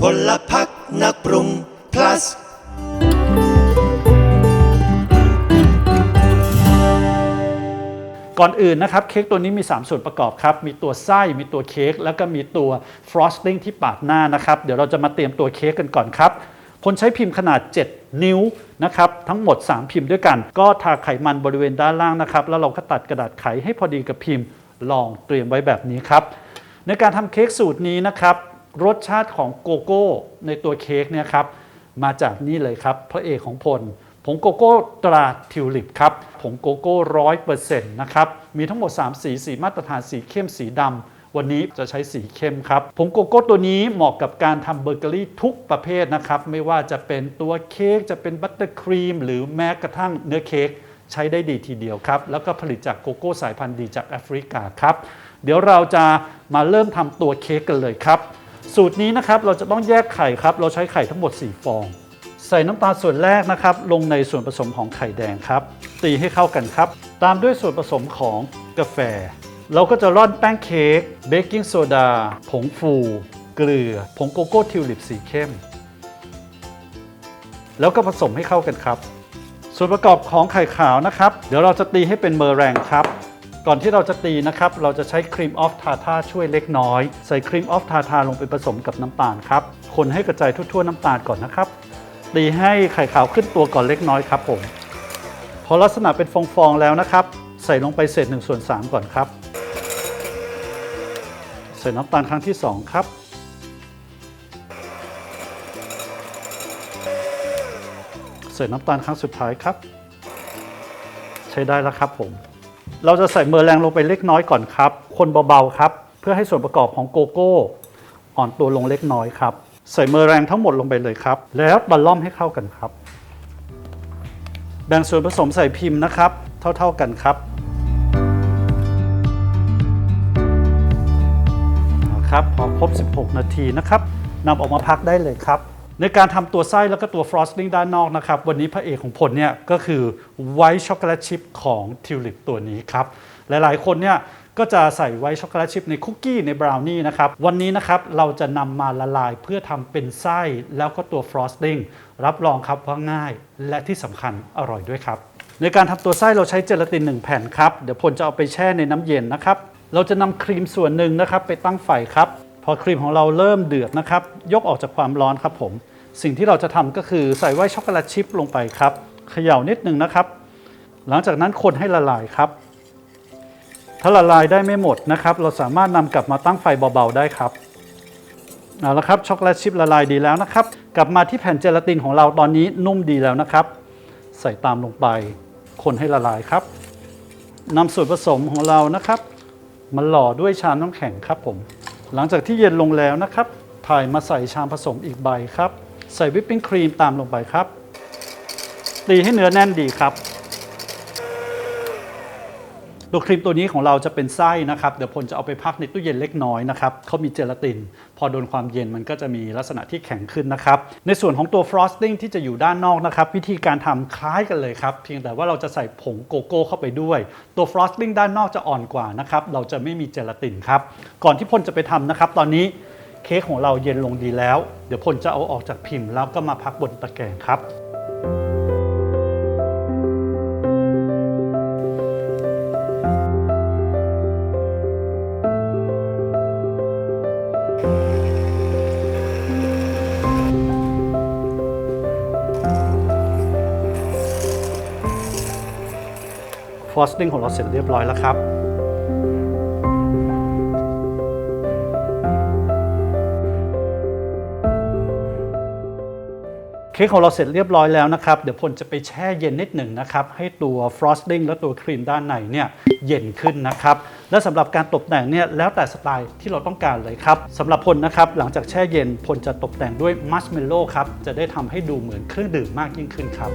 พลพักนักปรุง plus ก่อนอื่นนะครับเค้กตัวนี้มี 3 ส่วนประกอบครับ มีตัวไส้มีตัวเค้กแล้วก็มีตัว frosting ที่ปาดหน้านะครับ เดี๋ยวเราจะมาเตรียมตัวเค้กกันก่อนครับพลใช้พิมพ์ขนาด 7 นิ้วนะครับ ทั้งหมด 3 พิมพ์ด้วยกัน ก็ทาไขมันบริเวณด้านล่างนะครับ แล้วเราก็ตัดกระดาษไขให้พอดีกับพิมพ์ ลองเตรียมไว้แบบนี้ครับ ในการทำเค้กสูตรนี้นะครับ รสชาติของโกโก้ในตัวเค้กเนี่ยครับมาจากนี่เลยครับพระเอกของพลผงโกโก้ตราทิวลิปครับผงโกโก้ร้อยเปอร์เซ็นต์นะครับมีทั้งหมด 3 สีสีมาตรฐานสีเข้มสีดำวันนี้จะใช้สีเข้มครับผงโกโก้ตัวนี้เหมาะกับการทำเบเกอรี่ทุกประเภทนะครับ ไม่ว่าจะเป็นตัวเค้กจะเป็นบัตเตอร์ครีม หรือแม้กระทั่งเนื้อเค้กใช้ได้ดีทีเดียวครับ แล้วก็ผลิตจากโกโก้สายพันธุ์ดีจากแอฟริกาครับ เดี๋ยวเราจะมาเริ่มทำตัวเค้กกันเลยครับ สูตรนี้นะครับเราจะต้องแยกไข่ครับ เราใช้ไข่ทั้งหมด 4 ฟอง ใส่น้ำตาลส่วนแรกนะครับ ลงในส่วนผสมของไข่แดงครับ ตีให้เข้ากันครับ ตามด้วยส่วนผสมของกาแฟ เราก็จะร่อนแป้งเค้กเบกกิ้งโซดา ผงฟู เกลือ ผงโกโก้ทิวลิปสีเข้ม แล้วก็ผสมให้เข้ากันครับ ส่วนประกอบของไข่ขาวนะครับ เดี๋ยวเราจะตีให้เป็นเมอร์แรงครับ ก่อนที่เราจะตีนะครับ เราจะใช้ครีมออฟทาทาช่วยเล็กน้อย ใส่ครีมออฟทาทาลงไปผสมกับน้ำตาลครับ คนให้กระจายทั่วๆน้ำตาลก่อนนะครับ ตีให้ไข่ขาวขึ้นตัวก่อนเล็กน้อยครับผม พอลักษณะเป็นฟองๆแล้วนะครับ ใส่ลงไปเศษ1ส่วน3ก่อนครับ ใส่น้ำตาลครั้งที่ 2 ครับ ใส่น้ำตาลครั้งสุดท้ายครับ ใช้ได้แล้วครับผม เราจะใส่เมอร์แรงลงไปเล็กน้อยก่อนครับ คนเบาๆครับ เพื่อให้ส่วนประกอบของโกโก้อ่อนตัวลงเล็กน้อยครับ ใส่เมอร์แรงทั้งหมดลงไปเลยครับ แล้วตะล่อมให้เข้ากันครับ แบ่งส่วนผสมใส่พิมพ์นะครับ เท่าๆกันครับครับพอครบ 16 นาทีนะครับนำออกมาพักได้เลยครับ ในการทำตัวไส้แล้วก็ตัวฟรอสติ้งด้านนอกนะครับ วันนี้พระเอกของผลเนี่ยก็คือไวท์ช็อกโกแลตชิพของทิวลิปตัวนี้ครับ หลายๆ คนเนี่ยก็จะใส่ไวท์ช็อกโกแลตชิพในคุกกี้ในบราวนี่นะครับ วันนี้นะครับเราจะนำมาละลายเพื่อทำเป็นไส้แล้วก็ตัวฟรอสติ้งรับรองครับว่าง่ายและที่สำคัญอร่อยด้วยครับ ในการทำตัวไส้เราใช้เจลาติน 1 แผ่นครับ เดี๋ยวพลจะเอาไปแช่ในน้ำเย็นนะครับเราจะนำครีมส่วนหนึ่งนะครับไปตั้งไฟครับ พอครีมของเราเริ่มเดือดนะครับ ยกออกจากความร้อนครับผม สิ่งที่เราจะทำก็คือใส่ไว้ช็อกโกแลตชิพลงไปครับเขย่านิดนึงนะครับ หลังจากนั้นคนให้ละลายครับ ถ้าละลายได้ไม่หมดนะครับ เราสามารถนำกลับมาตั้งไฟเบาๆได้ครับเอาละครับช็อกโกแลตชิพละลายดีแล้วนะครับ กลับมาที่แผ่นเจลาตินของเราตอนนี้นุ่มดีแล้วนะครับ ใส่ตามลงไป คนให้ละลายครับนำส่วนผสมของเรานะครับมาหล่อด้วยชามน้ำแข็งครับผม หลังจากที่เย็นลงแล้วนะครับ ถ่ายมาใส่ชามผสมอีกใบครับ ใส่วิปปิ้งครีมตามลงไปครับ ตีให้เนื้อแน่นดีครับ ตัวครีมตัวนี้ของเราจะเป็นไส้นะครับ เดี๋ยวพลจะเอาไปพักในตู้เย็นเล็กน้อยนะครับเขามีเจลาติน พอโดนความเย็นมันก็จะมีลักษณะที่แข็งขึ้นนะครับ ในส่วนของตัวฟรอสติ้งที่จะอยู่ด้านนอกนะครับ วิธีการทำคล้ายกันเลยครับ เพียงแต่ว่าเราจะใส่ผงโกโก้เข้าไปด้วย ตัวฟรอสติ้งด้านนอกจะอ่อนกว่านะครับ เราจะไม่มีเจลาตินครับ ก่อนที่พลจะไปทำนะครับ ตอนนี้เค้กของเราเย็นลงดีแล้ว เดี๋ยวพลจะเอาออกจากพิมพ์แล้วก็มาพักบนตะแกรงครับ ฟรอสติ้งของเราเสร็จเรียบร้อยแล้วครับเค้กของเราเสร็จเรียบร้อยแล้วนะครับ เดี๋ยวพลจะไปแช่เย็นนิดหนึ่งนะครับ ให้ตัวฟรอสติ้งและตัวครีมด้านในเนี่ยเย็นขึ้นนะครับ และสำหรับการตกแต่งเนี่ยแล้วแต่สไตล์ที่เราต้องการเลยครับสำหรับพลนะครับหลังจากแช่เย็นพลจะตกแต่งด้วยมัชเมลโล่ครับ จะได้ทำให้ดูเหมือนเครื่องดื่มมากยิ่งขึ้นครับ